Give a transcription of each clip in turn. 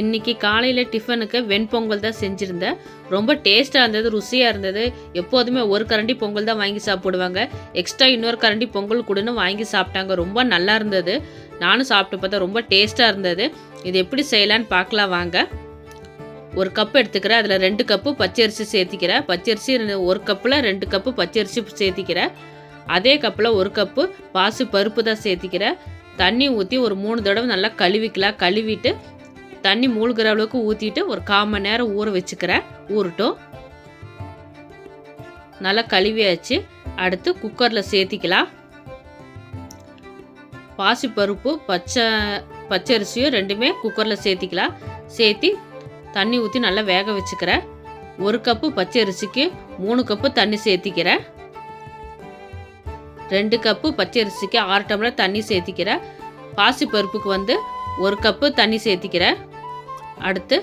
இன்னைக்கு காலையில் டிஃபனுக்கு வெண்பொங்கல் தான் செஞ்சுருந்தேன் ரொம்ப டேஸ்ட்டாக இருந்தது ருசியாக இருந்தது. எப்போதுமே ஒரு கரண்டி பொங்கல் தான் வாங்கி சாப்பிடுவாங்க. எக்ஸ்ட்ரா இன்னொரு கரண்டி பொங்கல் கொடுன்னு வாங்கி சாப்பிட்டாங்க. ரொம்ப நல்லா இருந்தது. நானும் சாப்பிட்டு பார்த்தா ரொம்ப டேஸ்ட்டாக இருந்தது. இது எப்படி செய்யலான்னு பார்க்கலாம் வாங்க. ஒரு கப் எடுத்துக்கிறேன். அதில் ரெண்டு கப்பு பச்சரிசி சேர்த்திக்கிறேன். பச்சரிசி ஒரு கப்பில் ரெண்டு கப்பு பச்சரிசி சேர்த்திக்கிறேன். அதே கப்பில் ஒரு கப்பு பாசி பருப்பு தான் சேர்த்திக்கிறேன். தண்ணி ஊற்றி ஒரு மூணு தடவை நல்லா கழுவிக்கலாம். கழுவிட்டு தண்ணி மூழ்கிற அளவுக்கு ஊற்றிட்டு ஒரு கால் மணி நேரம் ஊற வச்சுக்கிறேன். ஊறட்டும். நல்லா கழுவியாச்சு. அடுத்து குக்கரில் சேர்த்திக்கலாம். பாசிப்பருப்பு பச்சை பச்சரிசியும் ரெண்டுமே குக்கரில் சேர்த்திக்கலாம். சேர்த்தி தண்ணி ஊற்றி நல்லா வேக வச்சுக்கிறேன். ஒரு கப்பு பச்சரிசிக்கு மூணு கப்பு தண்ணி சேர்த்திக்கிறேன். ரெண்டு கப்பு பச்சரிசிக்கு ஆறு டம்ளர் தண்ணி சேர்த்திக்கிறேன். பாசிப்பருப்புக்கு வந்து ஒரு கப்பு தண்ணி சேர்த்திக்கிறேன். அடுத்து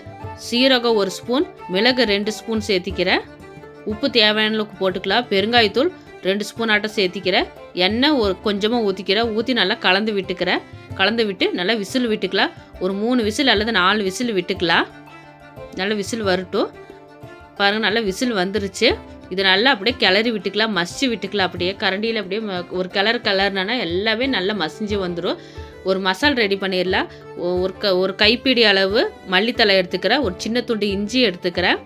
சீரகம் ஒரு ஸ்பூன் மிளகு ரெண்டு ஸ்பூன் சேர்த்திக்கிறேன் உப்பு தேவையான அளவுக்கு போட்டுக்கலாம். பெருங்காயத்தூள் ரெண்டு ஸ்பூன் ஆட்டம் சேர்த்திக்கிறேன் எண்ணெய் ஒரு கொஞ்சமாக ஊற்றிக்கிறேன் ஊற்றி நல்லா கலந்து விட்டுக்கிறேன் கலந்து விட்டு நல்லா விசில் விட்டுக்கலாம். ஒரு மூணு விசில் அல்லது நாலு விசில் விட்டுக்கலாம். நல்லா விசில் வரட்டும். பாருங்கள் நல்லா விசில் வந்துருச்சு. இது நல்லா அப்படியே கிளறி விட்டுக்கலாம். மசிச்சு விட்டுக்கலாம் அப்படியே. கரண்டியில் அப்படியே ஒரு கிளறு கலர்னா எல்லாமே நல்லா மசிஞ்சு வந்துடும் ஒரு மசால் ரெடி பண்ணிடலாம் ஒரு க ஒரு கைப்பிடி அளவு மல்லித்தலை எடுத்துக்கிறேன். ஒரு சின்ன துண்டு இஞ்சி எடுத்துக்கிறேன்.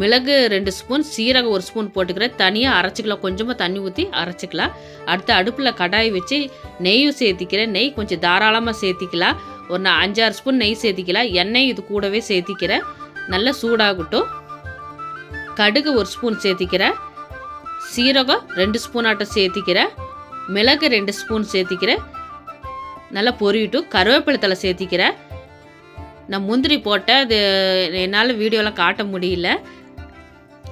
மிளகு ரெண்டு ஸ்பூன் சீரகம் ஒரு ஸ்பூன் போட்டுக்கிறேன். தனியாக அரைச்சிக்கலாம் கொஞ்சமாக தண்ணி ஊற்றி அரைச்சிக்கலாம். அடுத்து அடுப்பில் கடாய் வச்சு நெய்யும் சேர்த்திக்கிறேன். நெய் கொஞ்சம் தாராளமாக சேர்த்திக்கலாம். ஒரு நான் அஞ்சாறு ஸ்பூன் நெய் சேர்த்திக்கலாம். எண்ணெய் இது கூடவே சேர்த்திக்கிறேன். நல்லா சூடாகட்டும். கடுகு ஒரு ஸ்பூன் சேர்த்திக்கிறேன். சீரகம் ரெண்டு ஸ்பூன் ஆட்டம் சேர்த்திக்கிறேன். மிளகு ரெண்டு ஸ்பூன் சேர்த்திக்கிறேன். நல்லா பொரியட்டும் கருவேப்பிலை தலை சேர்த்திக்கிறேன். நான் முந்திரி போட்டேன் அது என்னால் வீடியோலாம் காட்ட முடியல.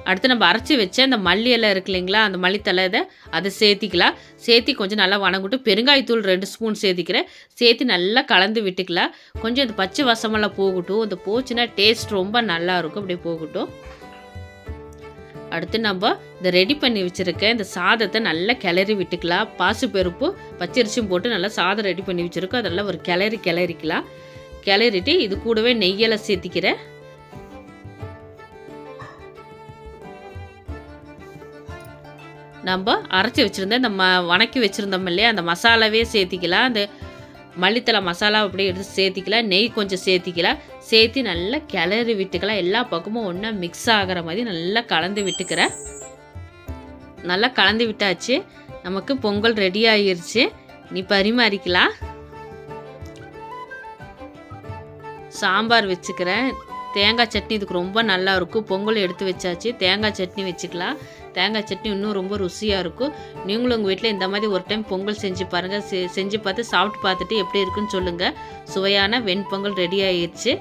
அடுத்து நம்ம அரைச்சி வச்ச அந்த மல்லி எல்லாம் இருக்கு இல்லைங்களா அந்த மல்லித்தலை இதை அதை சேர்த்திக்கலாம். சேர்த்தி கொஞ்சம் நல்லா வணங்கிட்டு பெருங்காயத்தூள் ரெண்டு ஸ்பூன் சேர்த்திக்கிறேன். சேர்த்து நல்லா கலந்து விட்டுக்கலாம். கொஞ்சம் இந்த பச்சை வசமெல்லாம் போகட்டும். இந்த போச்சுன்னா டேஸ்ட் ரொம்ப நல்லாயிருக்கும் அப்படியே போகட்டும். அடுத்து நம்ம இந்த ரெடி பண்ணி வச்சுருக்க இந்த சாதத்தை நல்லா கிளறி விட்டுக்கலாம். பாசிப்பருப்பு பச்சரிசியும் போட்டு நல்லா சாதம் ரெடி பண்ணி வச்சுருக்கோம். அதெல்லாம் ஒரு கிளறி கிளறிக்கலாம். கிளறிட்டு இது கூடவே நெய்யெல்லாம் சேர்த்திக்கிறேன். நம்ம அரைச்சி வச்சுருந்த இந்த ம வணக்கி வச்சுருந்தோம் இல்லையா? அந்த மசாலாவே சேர்த்திக்கலாம். அந்த மல்லித்தலை மசாலா அப்படியே எடுத்து சேர்த்திக்கலாம் நெய் கொஞ்சம் சேர்த்திக்கலாம் சேர்த்து நல்லா கிளறி விட்டுக்கலாம் எல்லா பக்கமும் ஒன்றா மிக்ஸ் ஆகிற மாதிரி நல்லா கலந்து விட்டுக்கிறேன் நல்லா கலந்து விட்டாச்சு. நமக்கு பொங்கல் ரெடி ஆகிருச்சு நீ பரிமாறிக்கலாம். சாம்பார் வச்சுக்கிறேன். தேங்காய் சட்னி இதுக்கு ரொம்ப நல்லா இருக்கும். பொங்கல் எடுத்து வச்சாச்சு. தேங்காய் சட்னி வச்சுக்கலாம். தேங்காய் சட்னி இன்னும் ரொம்ப ருசியாக இருக்கும். நீங்களும் உங்கள் வீட்டில் இந்த மாதிரி ஒரு டைம் பொங்கல் செஞ்சு பாருங்கள் செஞ்சு பார்த்து சாப்பிட்டு பார்த்துட்டு எப்படி இருக்குன்னு சொல்லுங்கள் சுவையான வெண்பொங்கல் ரெடி ஆயிடுச்சு